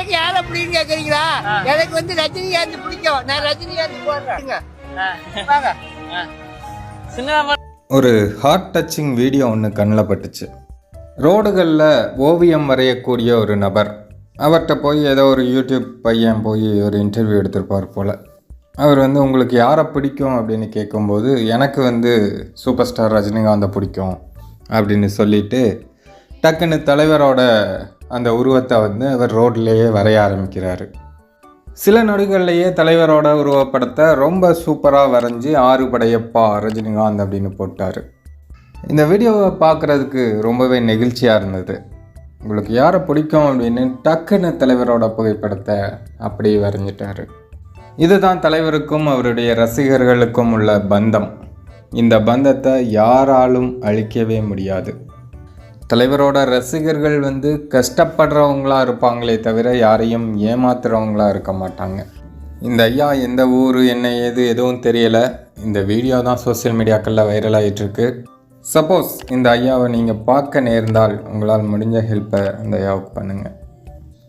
எனக்கு யார் அப்படின்னு கேக்குறீங்களா எனக்கு வந்து ரஜினிகாந்த் பிடிக்கும். நான் ரஜினிகாந்த் போடுறேன். ஒரு ஹார்ட் டச்சிங் வீடியோ ஒன்று கண்ணில் பட்டுச்சு. ரோடுகளில் ஓவியம் வரையக்கூடிய ஒரு நபர். அவர்கிட்ட போய் ஏதோ ஒரு யூடியூப் பையன் போய் ஒரு இன்டர்வியூ எடுத்திருப்பார் போல். அவர் வந்து உங்களுக்கு யாரை பிடிக்கும்? அப்படின்னு கேட்கும்போது எனக்கு வந்து சூப்பர் ஸ்டார் ரஜினிகாந்தை பிடிக்கும். அப்படின்னு சொல்லிட்டு டக்குன்னு தலைவரோட அந்த உருவத்தை வந்து அவர் ரோட்லேயே வரைய ஆரம்பிக்கிறாரு. சில நொடிகள்லையே தலைவரோட உருவப்படத்தை ரொம்ப சூப்பராக வரைஞ்சி ஆறு படையப்பா ரஜினிகாந்த் அப்படின்னு போட்டார். இந்த வீடியோவை பார்க்குறதுக்கு ரொம்பவே நெகிழ்ச்சியாக இருந்தது. உங்களுக்கு யாரை பிடிக்கும் அப்படின்னு டக்குன்னு தலைவரோட புகைப்படத்தை அப்படி வரைஞ்சிட்டாரு. இதுதான் தலைவருக்கும் அவருடைய ரசிகர்களுக்கும் உள்ள பந்தம். இந்த பந்தத்தை யாராலும் அழிக்கவே முடியாது. தலைவரோட ரசிகர்கள் வந்து கஷ்டப்படுறவங்களா இருப்பாங்களே தவிர யாரையும் ஏமாத்துறவங்களாக இருக்க மாட்டாங்க. இந்த ஐயா எந்த ஊர் என்ன ஏது எதுவும் தெரியலை. இந்த வீடியோ தான் சோஷியல் மீடியாக்களில் வைரல் ஆகிட்டு சப்போஸ் இந்த ஐயாவை நீங்கள் பார்க்க நேர்ந்தால் உங்களால் முடிஞ்ச ஹெல்ப்பை அந்த ஐயாவுக்கு பண்ணுங்கள்